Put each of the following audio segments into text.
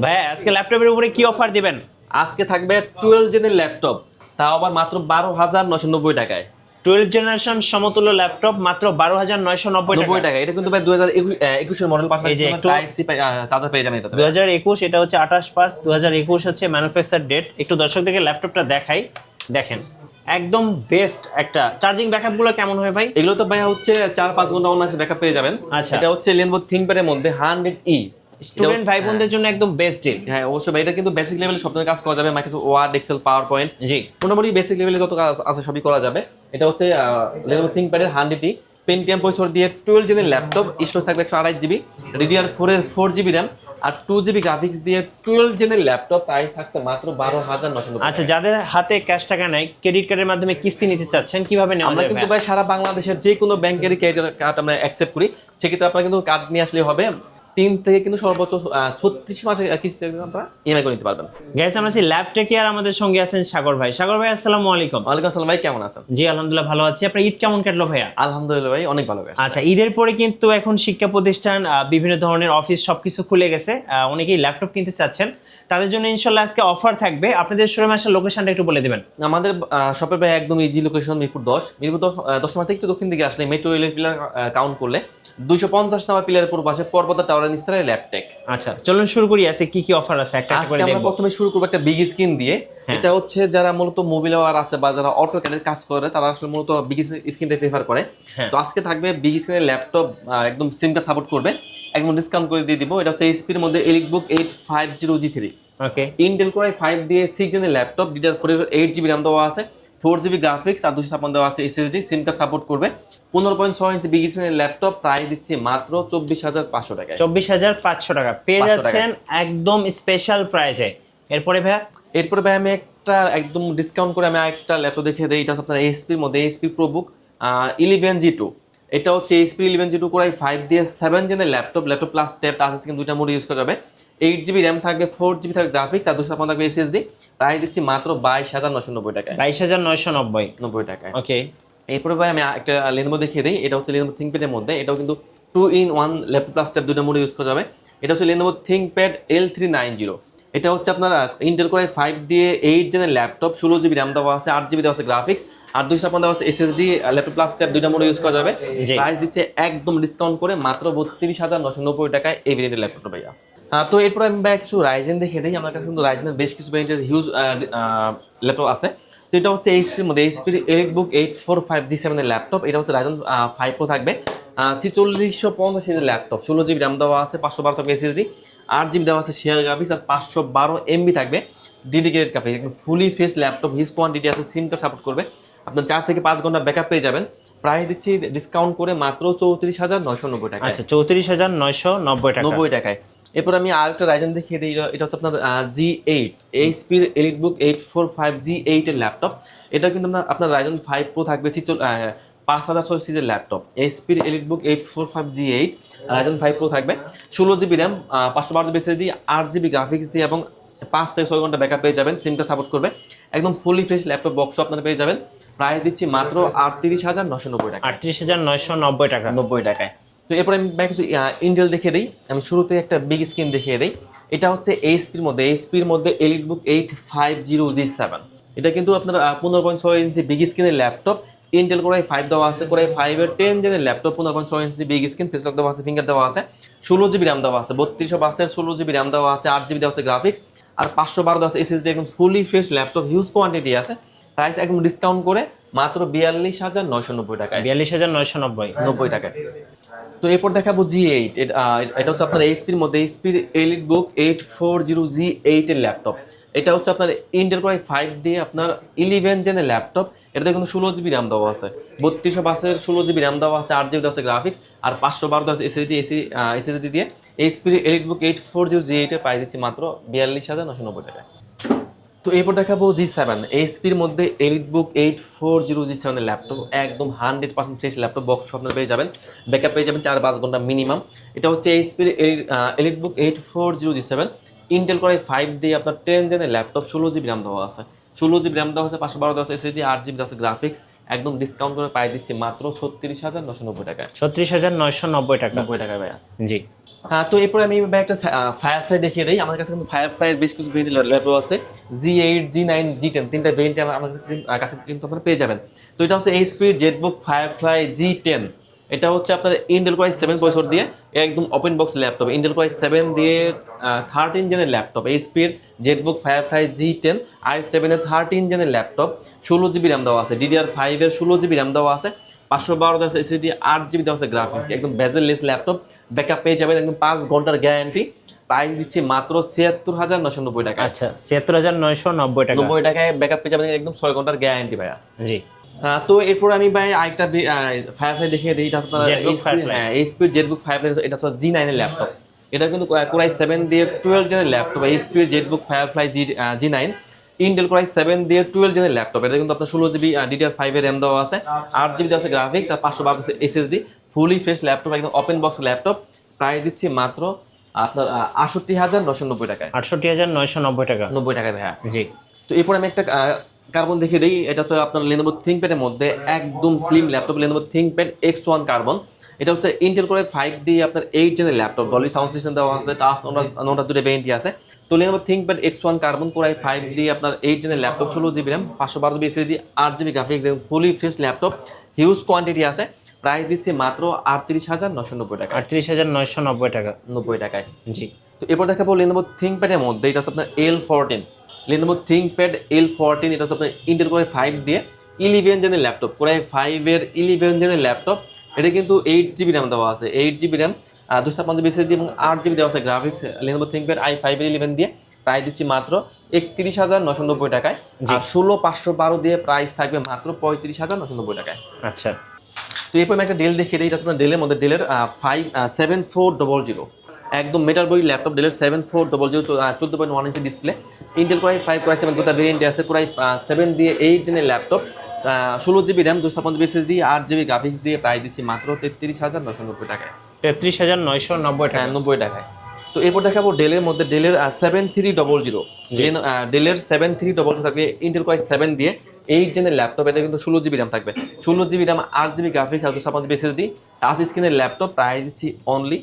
ভাই আজকে ল্যাপটপের উপরে কি অফার দিবেন? আজকে থাকবে টুয়েলভ জেনের ল্যাপটপ। তাও আবার মাত্র বারো হাজার নশো নব্বই টাকায়। টুয়েলভ জেনারেশন সমতুল্য ল্যাপটপ মাত্র বারো হাজার নয়শো নব্বই টাকা। এটা কিন্তু ভাই দু হাজার একুশের মডেল এই পাশাপাশি যে টাইপ সি চার্জার পেয়ে যাবেন এটাতে। দু হাজার একুশ এটা হচ্ছে আঠাশ পাঁচ দু হাজার একুশ হচ্ছে ম্যানুফ্যাকচার ডেট একটু দর্শকদেরকে ল্যাপটপটা দেখাই দেখেন। একদম বেস্ট একটা। চার্জিং ব্যাকআপগুলো কেমন হয় ভাই? এগুলো তো ভাই হচ্ছে চার পাঁচ ঘণ্টা অনায়াসে ব্যাকআপ পেয়ে যাবেন। আচ্ছা। এটা হচ্ছে লেনবো থিঙ্কপ্যাডের মধ্যে হান্ড্রেড ই স্টুডেন্ট ভাই বোনদের জন্য একদম বেস্ট ডিল হ্যাঁ অবশ্যই ভাই এটা কিন্তু বেসিক লেভেলে সব ধরনের কাজ করা যাবে Microsoft Word Excel PowerPoint জি। মোটামুটি বেসিক লেভেলে যত কাজ আছে সবই করা যাবে। এটা হচ্ছে লেনোভো থিঙ্কপ্যাডের হান্ড্রেড ই পেন্টিএম প্রসেসর দিয়ে টুয়েলভ জেনের ল্যাপটপ স্টোরেজ থাকবে একশো আড়াই জিবি ডিডিআর ফোর এর ফোর জিবি র্যাম আর টু জিবি গ্রাফিক্স দিয়ে টুয়েলভ জেনের ল্যাপটপ প্রাইস থাকছে মাত্র বারো হাজার নশো আচ্ছা যাদের হাতে ক্যাশ টাকা নাই ক্রেডিট কার্ডের মাধ্যমে কিস্তি নিতে চাচ্ছেন কীভাবে নেওয়া আমরা কিন্তু ভাই সারা বাংলাদেশের যে কোনো ব্যাংকেরই ক্রেডিট কার্ড আমরা অ্যাকসেপ্ট করি। সেক্ষেত্রে আপনারা কিন্তু কার্ড নিয়ে আসলে হবে। তিন থেকে কিন্তু সর্বোচ্চ ছত্রিশ মাসের কিস্তিতে কিন্তু আপনারা ইএমআই করে নিতে পারবেন। গাইস আমরা আছি ল্যাব টেকে আর আমাদের সঙ্গে আছেন সাগর ভাই। সাগর ভাই আসসালামু আলাইকুম। ওয়ালাইকুম আসসালাম ভাই কেমন আছেন? জি আলহামদুলিল্লাহ ভালো আছি। আপনার ঈদ কেমন কাটলো ভাইয়া? আলহামদুলিল্লাহ ভাই অনেক ভালো আচ্ছা ঈদের পরে কিন্তু এখন শিক্ষা প্রতিষ্ঠান বিভিন্ন ধরনের অফিস সবকিছু খুলে গেছে। অনেকেই ল্যাপটপ কিনতে চাচ্ছেন। তাদের জন্য ইনশাল্লাহ আজকে অফার থাকবে। আপনাদের শোরুমে আসার লোকেশনটা একটু বলে দিবেন। আমাদের শপের ভাই একদম ইজি লোকেশন মিরপুর দশ। মিরপুর দশ দশ নম্বর থেকে একটু দক্ষিণ দিকে আসলে মেট্রো রেলের পিলার কাউন্ট করলে। দুইশো পঞ্চাশ নম্বর পিলারের পূর্ব পাশে পর্বতা টাওয়ারের নিচতলায় ল্যাপটেক আচ্ছা চলুন শুরু করি আজকে কি কি অফার আছে? একটা করে আমরা প্রথমে শুরু করব একটা বিগ স্ক্রিন দিয়ে। এটা হচ্ছে যারা মূলত মোবিল ওয়ার আছে বা যারা অটো কাজ করে তারা আসলে মূলত বিগ স্ক্রিনটা প্রেফার করে। হ্যাঁ। তো আজকে থাকবে বিগ স্ক্রিনের ল্যাপটপ একদম সিম কার্ড সাপোর্ট করবে। একদম ডিসকাউন্ট করে দিয়ে দিব। এটা হচ্ছে এইচপির মধ্যে EliteBook eight five zero G three okay Intel Core i five দিয়ে six জেনের laptop DDR four eight GB RAM দেওয়া আছে ফোর জিবি গ্রাফিক্স আর দুশো ছাপ্পান্ন দেওয়া আছে এসএসডি সিম কার্ড সাপোর্ট করবে। পনেরো পয়েন্ট ছয় ইঞ্চি বিগ স্ক্রিনের ল্যাপটপ প্রায় দিচ্ছি মাত্র চব্বিশ হাজার পাঁচশো টাকায়। চব্বিশ হাজার পাঁচশো টাকা। পেয়ে যাচ্ছেন একদম স্পেশাল প্রাইজে এরপরে ভাইয়া? এরপরে ভাই আমি একটা একদম ডিসকাউন্ট করে আমি একটা ল্যাপটপ দেখে দিই। এটা আপনার এইচপির মধ্যে HP ProBook eleven G two এটা হচ্ছে HP eleven G two Core five দিয়ে seven জেনের laptop laptop plus tab touch screen দুইটা মোড ইউজ করা যাবে। এইট জিবি র্যাম থাকবে ফোর জিবি থাকবে গ্রাফিক্স আর দুশো ছাপ্পান্ন থাকবে এসএসডি প্রায় দিচ্ছি মাত্র বাইশ হাজার নশো নব্বই টাকায়। বাইশ হাজার নয়শো নব্বই। নব্বই টাকায়। ওকে এরপরে ভাই আমি একটা লেনবো দেখিয়ে দিই এটা হচ্ছে লেনবো থিঙ্কপ্যাডের মধ্যে এটাও কিন্তু two in one laptop plus tab দুটো মোডে ইউজ করা যাবে। এটা হচ্ছে Lenovo ThinkPad L three nine zero এটা হচ্ছে আপনার ইন্টেল কোরাই ফাইভ দিয়ে এইট জেনের ল্যাপটপ ষোলো জিবি র্যাম দেওয়া আছে আট জিবি দেওয়া আছে গ্রাফিক্স আর দুইশো আপনার দেওয়া আছে এসএসডি ল্যাপটপ প্লাস ট্যাব দুইটা মোডে ইউজ করা যাবে। প্রাইস দিচ্ছে একদম ডিসকাউন্ট করে মাত্র বত্রিশ হাজার নশো নব্বই টাকায় এই ভেরিয়েন্টের ল্যাপটপটা ভাইয়া। আহ, তো এরপর আমি ভাই কিছু রাইজেন দেখে দিই আমার কাছে কিন্তু রাইজেনের বেশ কিছু ভেরিয়েন্টের হিউজ ল্যাপটপ আছে। তো এটা হচ্ছে এইচপির মধ্যে এইচপির EliteBook eight four five G সেভেনের ল্যাপটপ এটা হচ্ছে রাইজন ফাইভ প্রো থাকবে। ছিচল্লিশশো পঞ্চাশ ইঞ্চের ল্যাপটপ ষোলো জিবি র্যাম দেওয়া আছে পাঁচশো বারো থাকবে এসএসডি আট জিবি দেওয়া আছে শেয়ার গ্রাফিক্স আর পাঁচশো বারো এমবি থাকবে ডেডিকেটেড গ্রাফিক্স একদম fully fresh laptop huge quantity আছে সিম কার্ড সাপোর্ট করবে। আপনার চার থেকে পাঁচ ঘণ্টা ব্যাকআপ পেয়ে যাবেন। প্রায় দিচ্ছি ডিসকাউন্ট করে মাত্র চৌত্রিশ হাজার নয়শো নব্বই টাকা আচ্ছা চৌত্রিশ হাজার নয়শো নব্বই টাকা। নব্বই টাকায়। এরপর আমি আরেকটা রাইজেন দেখিয়ে দিই এটা- হচ্ছে আপনার G eight এইচপির EliteBook eight four five G এইটের ল্যাপটপ এটা কিন্তু আপনার আপনার রাইজন ফাইভ প্রো থাকবে পাঁচ হাজার ছয় সিজের laptop এইচপির EliteBook eight four five G eight Ryzen five Pro থাকবে। ষোলো জিবি র্যাম পাঁচশো বারো জিবি এসএসডি আট জিবি গ্রাফিক্স দিয়ে এবং পাঁচ থেকে ছয় ঘণ্টা ব্যাকআপ পেয়ে যাবেন সিমটা সাপোর্ট করবে। একদম ফুলি ফ্রেশ ল্যাপটপ বক্স আপনারা পেয়ে যাবেন। প্রায় দিচ্ছি মাত্র আটত্রিশ হাজার নশো নব্বই টাকা। আটত্রিশ হাজার নয়শো নব্বই টাকা। নব্বই টাকায়। তো এরপর আমি কিছু ইন্টেল দেখিয়ে দিই। আমি শুরুতে একটা বিগ স্ক্রিন দেখিয়ে দিই। এটা হচ্ছে এইচপির মধ্যে এইচপির মধ্যে elite book eight five zero G seven এটা কিন্তু আপনার পনেরো পয়েন্ট ছয় ইঞ্চি বিগ স্ক্রিনের laptop Intel core i five দেওয়া আছে কোরাই ফাইভের টেন জেনের ল্যাপটপ পনেরো পয়েন্ট ছয় ইঞ্চি বিগ স্ক্রিন ফেসলক দেওয়া আছে ফিঙ্গার দেওয়া আছে, ষোলো জিবি র্যাম দেওয়া আছে, বত্রিশশো বাসের ষোলো জিবি র্যাম দেওয়া আছে, আট জিবি দেওয়া আছে গ্রাফিক্স আর পাঁচশো বারো দেওয়া আছে এসএসডি একদম fully fresh laptop huge quantity আছে। প্রাইস একদম ডিসকাউন্ট করে মাত্র বিয়াল্লিশ হাজার নয়শো নব্বই টাকায়। বিয়াল্লিশ হাজার নয়শো নব্বই। নব্বই টাকায়। তো এরপর দেখাবো জি এইট এটা হচ্ছে আপনার এইচপির মধ্যে এইচপির EliteBook eight four zero G এইটের ল্যাপটপ এটা হচ্ছে আপনার ইন্টেল কোরাই ফাইভ দিয়ে আপনার ইলেভেন জেনের ল্যাপটপ এটাতে কিন্তু ষোলো জিবি র্যাম দেওয়া আছে। বত্রিশশো বাসের ষোলো জিবি র্যাম দেওয়া আছে আট জিবি দেওয়া আছে গ্রাফিক্স আর পাঁচশো বারো দেওয়া আছে এসএসডি এসি এসএসডি দিয়ে। এইচপির EliteBook eight four zero G এইটের প্রাইস দিচ্ছি মাত্র বিয়াল্লিশ হাজার নশো নব্বই টাকায়। তো এরপর দেখাবো জি সেভেন এইচপির মধ্যে EliteBook eight four zero G সেভেনের ল্যাপটপ একদম hundred percent fresh laptop box আপনার পেয়ে যাবেন। ব্যাকআপ পেয়ে যাবেন চার পাঁচ ঘণ্টা মিনিমাম এটা হচ্ছে এইচপির EliteBook eight four zero G seven Intel Core five দিয়ে আপনার টেন জেনের ল্যাপটপ ষোলো জিবি র্যাম দেওয়া আছে। ষোলো জিবি র্যাম দেওয়া আছে, পাঁচশো বারো দেওয়া আছে এসএসডি আট জিবি দেওয়া আছে গ্রাফিক্স একদম ডিসকাউন্ট করে পাই দিচ্ছি মাত্র ছত্রিশ হাজার নশো নব্বই টাকা ছত্রিশ হাজার নয়শো নব্বই টাকা। নব্বই টাকা ভাইয়া। জি। হ্যাঁ তো এরপরে আমি ভাই একটা ফায়ার ফায়ারফ্লাই দেখিয়ে দিই। আমার কাছে কিন্তু ফায়ার ফ্লাইয়ের বেশ কিছু ভেরিয়েন্ট ল্যাপটপ আছে। G eight G nine G ten তিনটা ভেরিয়েন্ট আমাদের কাছে কিন্তু আপনারা পেয়ে যাবেন। তো এটা হচ্ছে HP ZBook Firefly G ten এটা হচ্ছে আপনার Intel Core i seven processor দিয়ে একদম open box laptop Intel Core i seven দিয়ে থার্টিন জেনের laptop এইচপির ZBook Firefly G ten I সেভেনের থার্টিন জেনের ল্যাপটপ ষোলো জিবি র্যাম দেওয়া আছে। ডিডিআর ফাইভের ষোলো জিবি র্যাম দেওয়া আছে। পাঁচশো বারো দেওয়া আছে এসিডি আট জিবি দেওয়া আছে গ্রাফিক্স একদম বেজেললেস ল্যাপটপ ব্যাকআপ পেয়ে যাবেন একদম পাঁচ ঘণ্টার গ্যারান্টি প্রাইস দিচ্ছে মাত্র ছিয়াত্তর হাজার নশো নব্বই টাকা। আচ্ছা ছিয়াত্তর হাজার নয়শো নব্বই টাকা। নব্বই টাকায় ব্যাকআপ পেয়ে যাবেন একদম ছয় ঘণ্টার গ্যারান্টি ভাইয়া। জি। তো এরপর আমি ভাই আরেকটা ফায়ারফ্লাই দেখিয়ে দিই এটা আপনার। এইচপির জেটবুক ফায়ারফ্লাই এটা হচ্ছে জি নাইনের ল্যাপটপ এটা কিন্তু কোরাই সেভেন দিয়ে টুয়েলভ জেনের laptop এইচপির ZBook Firefly G G nine Intel Core i seven দিয়ে টুয়েলভ জেনের ল্যাপটপ এটা কিন্তু আপনার ষোলো জিবি ডিডিআর ফাইভের র্যাম দেওয়া আছে আট জিবি দেওয়া আছে গ্রাফিক্স আর পাঁচশো বারো এসএসডি ফুলি ফ্রেশ ল্যাপটপ একদম ওপেন বক্স ল্যাপটপ প্রাইস দিচ্ছি মাত্র আপনার আটষট্টি হাজার নশো নব্বই টাকায়। আটষট্টি হাজার নয়শো নব্বই টাকা। নব্বই টাকায় ভাইয়া। জি। তো এরপর আমি একটা কার্বন দেখিয়ে দিই এটা হচ্ছে আপনার লেনোভো থিঙ্কপ্যাডের মধ্যে একদম slim laptop Lenovo ThinkPad X one carbon এটা হচ্ছে ইন্টেল করে ফাইভ দিয়ে আপনার এইট জেনের ল্যাপটপ ডলবি সাউন্ড সিস্টেম দেওয়া আছে টাচ নোটা দুটো ভেরিয়েন্টি আছে। তো Lenovo ThinkPad X one Carbon Core i five দিয়ে আপনার এইট জেনের ল্যাপটপ ষোলো জিবি র্যাম পাঁচশো বারো জিবি এসএসডি আট GB graphic fully fresh laptop huge quantity আছে। প্রাইস দিচ্ছে মাত্র আটত্রিশ হাজার নশো নব্বই টাকা। আটত্রিশ হাজার নয়শো নব্বই টাকা। নব্বই টাকায়। জি। তো এরপর দেখাবো লেনোভো থিঙ্কপ্যাডের মধ্যে এটা হচ্ছে আপনার L fourteen Lenovo ThinkPad L fourteen এটা হচ্ছে আপনার ইন্টেল কোরাই ফাইভ দিয়ে ইলেভেন জেনের ল্যাপটপ কোরাই ফাইভের ইলেভেন জেনের ল্যাপটপ এটা কিন্তু এইট জিবি র্যাম দেওয়া আছে এইট জিবি র্যাম দুশো পঞ্চাশ বিএসএসডি এবং আট জিবি দেওয়া আছে গ্রাফিক্স লেনোভো থিঙ্কপ্যাড আই ফাইভের ইলেভেন দিয়ে প্রাইস দিচ্ছি মাত্র একত্রিশ হাজার নশো নব্বই টাকায়। আর ষোলো পাঁচশো বারো দিয়ে প্রাইস থাকবে মাত্র পঁয়ত্রিশ হাজার নশো নব্বই টাকায়। আচ্ছা। তো এরপর আমি একটা ডেল দেখিয়ে দিই এটা আপনার ডেলের মধ্যে ডেলের five seven four double zero একদম মেটাল বই ল্যাপটপ ডেলের সেভেন ফোর ডবল জিরো চোদ্দ point one inch display Intel Core i five Core i seven দুটা ভেরিয়েন্ট আছে কোরাই সেভেন দিয়ে এইট জেনের ল্যাপটপ ষোলো জিবি র্যাম দুশো পঞ্চাশ এসএসডি আট জিবি গ্রাফিক্স দিয়ে প্রাইস দিচ্ছি মাত্র তেত্রিশ হাজার নশো নব্বই টাকায়। তেত্রিশ হাজার নয়শো নব্বই টাকা হ্যাঁ নব্বই টাকায়। তো এরপর দেখাবো ডেলের মধ্যে ডেলের সেভেন থ্রি ডবল জিরো ডেলের সেভেন থ্রি ডবল জিরো থাকবে ইন্টেল কোয়াই সেভেন দিয়ে এইট জেনের ল্যাপটপ এটা কিন্তু ষোলো জিবি র্যাম থাকবে। ষোলো জিবি র্যাম আট জিবি গ্রাফিক্স আর দুশো পঞ্চাশ এসএসডি টাচ স্ক্রিনের ল্যাপটপ প্রাইস দিচ্ছি অনলি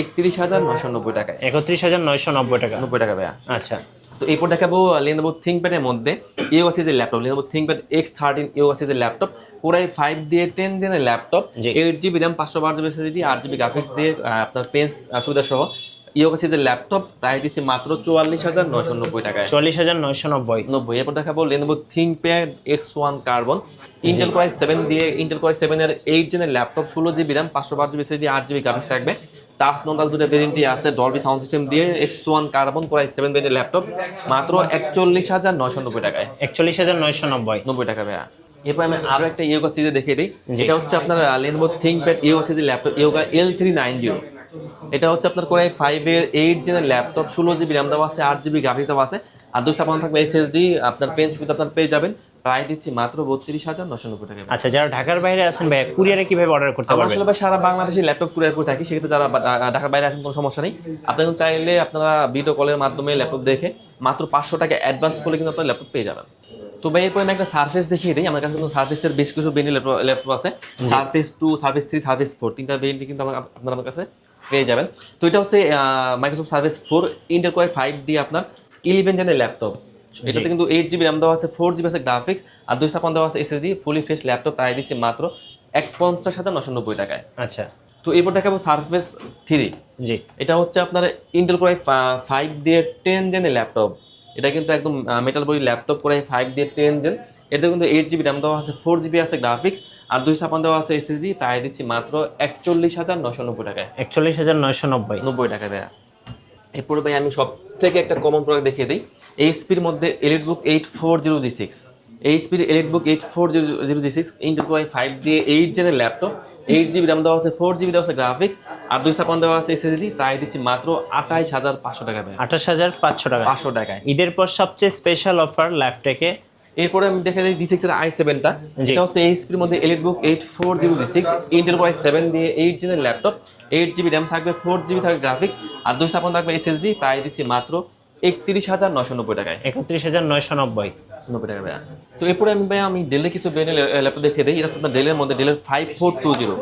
একত্রিশ হাজার নশো নব্বই টাকায় একত্রিশ হাজার নয়শো নব্বই টাকা। নব্বই টাকা ভাইয়া। আচ্ছা। তো এরপর দেখাবো লেনোভো থিঙ্কপ্যাডের মধ্যে ইউগা সিরিজের laptop Lenovo ThinkPad X thirteen Yoga সিরিজের ল্যাপটপ পুরাই ফাইভ দিয়ে টেন জেনের ল্যাপটপ। এইট জিবি র্যাম পাঁচশো বারো জিবি এসএসডি আট জিবি গ্রাফিক্স দিয়ে আপনার পেন সুবিধা সহ ইয়োগা সিরিজের ল্যাপটপ প্রায় দিচ্ছে মাত্র চুয়াল্লিশ হাজার নশো নব্বই টাকায়। চল্লিশ হাজার নয়শো নব্বই। নব্বই। এরপর দেখাবো Lenovo ThinkPad X one Carbon Intel Core i seven দিয়ে ইন্টেল কোয়াই সেভেনের এইট জেনের ল্যাপটপ ষোলো জিবি র্যাম পাঁচশো বারো জিবি এসএসডি আট জিবি গ্রাফিক্স থাকবে। টাচ নোটাস দুটো ভেরিয়েন্টই আছে ডলবি সাউন্ড সিস্টেম দিয়ে X one Carbon Core i seven ভেরিয়েন্টের ল্যাপটপ মাত্র একচল্লিশ হাজার নয়শো নব্বই টাকায়। একচল্লিশ হাজার নয়শো নব্বই। নব্বই টাকা ভাইয়া। এরপর আমি আরও একটা ইয়োগা সিরিজে দেখিয়ে দিই। যেটা হচ্ছে আপনার লেনবো থিঙ্ক প্যাড ইয়োগা সিরিজের laptop Yoga L three nine zero এটা হচ্ছে আপনার কোরাই ফাইভের এইট জেনের ল্যাপটপ ষোলো জিবি র্যাম দেওয়া আছে আট জিবি গ্রাফিক্স দেওয়া আছে। আর দুশো আপনার থাকবে এসএসডি আপনার পেন সুবিধা আপনার পেয়ে যাবেন। প্রায় দিচ্ছি মাত্র বত্রিশ হাজার নশো নব্বই টাকা আচ্ছা যারা ঢাকার বাইরে আছেন ভাই কুরিয়ারে কীভাবে অর্ডার করতে পারবেন? আসলে ভাই সারা বাংলাদেশে ল্যাপটপ কুরিয়ার করে থাকি সেক্ষেত্রে যারা ঢাকার বাইরে আছেন কোনো সমস্যা নেই। আপনারা কিন্তু চাইলে আপনারা ভিডিও কলের মাধ্যমে ল্যাপটপ দেখে মাত্র পাঁচশো টাকা অ্যাডভান্স করলে কিন্তু আপনারা ল্যাপটপ পেয়ে যাবেন। তো ভাই এরপর আমি একটা সার্ফেস দেখিয়ে দিই। আমার কাছে কিন্তু সার্ফেসের বেশ কিছু বেনি ল্যাপটপ আছে। Surface two Surface three Surface four তিনটা ভেরিয়েন্ট কিন্তু আমার আপনার আমার কাছে। পেয়ে যাবেন। তো এটা হচ্ছে Microsoft Surface four Intel Core i five দিয়ে আপনার ইলেভেন জেনের ল্যাপটপ এটাতে কিন্তু এইট জিবি র্যাম দেওয়া আছে ফোর জিবি আছে গ্রাফিক্স আর দুশো ছাপ্পান্ন দেওয়া আছে এসএসডি ফুলি ফ্রেশ ল্যাপটপ প্রায় দিচ্ছে মাত্র এক পঞ্চাশ হাজার নশো নব্বই টাকায়। আচ্ছা। তো এরপর দেখাবো সার্ফেস থ্রি জি। এটা হচ্ছে আপনার ইন্টেল কোরাই ফাইভ দিয়ে টেন জেনের ল্যাপটপ এটা কিন্তু একদম মেটাল বই ল্যাপটপ করে ফাইভ দিয়ে টেন জেন এটা কিন্তু এইট জিবি র্যাম দেওয়া আছে ফোর জিবি আছে গ্রাফিক্স আর দুই ছাপ্পান্ন দেওয়া আছে এসএসডি প্রায় দিচ্ছি মাত্র একচল্লিশ হাজার নশো নব্বই টাকায়। একচল্লিশ হাজার নয়শো নব্বই। নব্বই টাকা দেয়া। এরপরে ভাই আমি সব থেকে একটা কমন প্রোডাক্ট দেখিয়ে দিই। এইচপির মধ্যে EliteBook eight four zero G six এইচপির EliteBook eight four zero zero G six Intel five দিয়ে এইট জেনের ল্যাপটপ এইট জিবি র্যাম দেওয়া আছে ফোর জিবি দেওয়া আছে গ্রাফিক্স আর দুই ছাপান দেওয়া আছে এসএসডি প্রায় দিচ্ছি মাত্র আঠাইশ হাজার পাঁচশো টাকা ভাই আঠাশ হাজার পাঁচশো টাকা। পাঁচশো টাকায়। ঈদের পর সবচেয়ে স্পেশাল অফার ল্যাপটেকে এরপরে আমি দেখা যাই জি সিক্স এর আই সেভেনটা। এটা হচ্ছে এইচপির মধ্যে EliteBook eight four zero G six Intel Core i seven দিয়ে এইট জেনের ল্যাপটপ এইট জিবি র্যাম থাকবে ফোর জিবি থাকবে গ্রাফিক্স আর দুই ছাপান থাকবে এসএসডি প্রায় দিচ্ছি মাত্র একত্রিশ হাজার নশো নব্বই টাকায়। একত্রিশ হাজার নয়শো নব্বই। নব্বই টাকা ভাইয়া। তো এরপরে আমি ভাই আমি ডেলের কিছু ব্র্যান্ডের ল্যাপটপ দেখে দিই। এটা হচ্ছে আপনার ডেলের মধ্যে ডেলের ফাইভ ফোর টু জিরো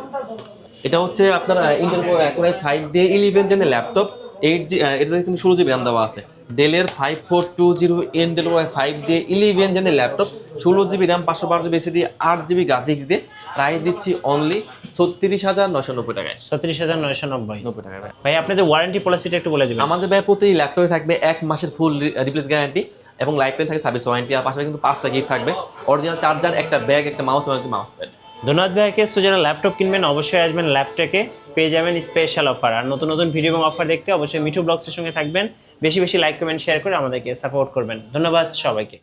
এটা হচ্ছে আপনার ইন্টেল কোরাই ফাইভ দিয়ে ইলেভেন জেনের ল্যাপটপ এইট জি এটাতে কিন্তু ষোলো জিবি র্যাম দেওয়া আছে। ডেলের five four two zero Intel Core i five দিয়ে ইলেভেন জেনের ল্যাপটপ ষোলো জিবি র্যাম পাঁচশো বারো জিবি দিয়ে আট জিবি গ্রাফিক্স দিয়ে প্রাইস দিচ্ছি অনলি ছত্রিশ হাজার নয়শো নব্বই টাকায়। ছত্রিশ হাজার নয়শো নব্বই। নব্বই টাকায় ভাই। ভাই আপনাদের ওয়ারেন্টি পলিসিটা একটু বলে দেবেন। আমাদের ভাই প্রতি ল্যাপটপে থাকবে এক মাসের ফুল রিপ্লেস গ্যারান্টি এবং লাইফ টাইম থাকে সার্ভিস ওয়ারেন্টি আর পাশাপাশি কিন্তু পাঁচটা গিফট থাকবে। অরিজিনাল চার্জার একটা ব্যাগ একটা মাউস এবং একটা মাউস প্যাড ধন্যবাদ ভাইকে। সো যারা ল্যাপটপ কিনবেন অবশ্যই আসবেন ল্যাপটপে পেয়ে যাবেন স্পেশাল অফার আর নতুন নতুন ভিডিও এবং অফার দেখতে অবশ্যই মিঠু ব্লগসের সঙ্গে থাকবেন। বেশি বেশি লাইক কমেন্ট শেয়ার করে আমাদেরকে সাপোর্ট করবেন। ধন্যবাদ সবাইকে।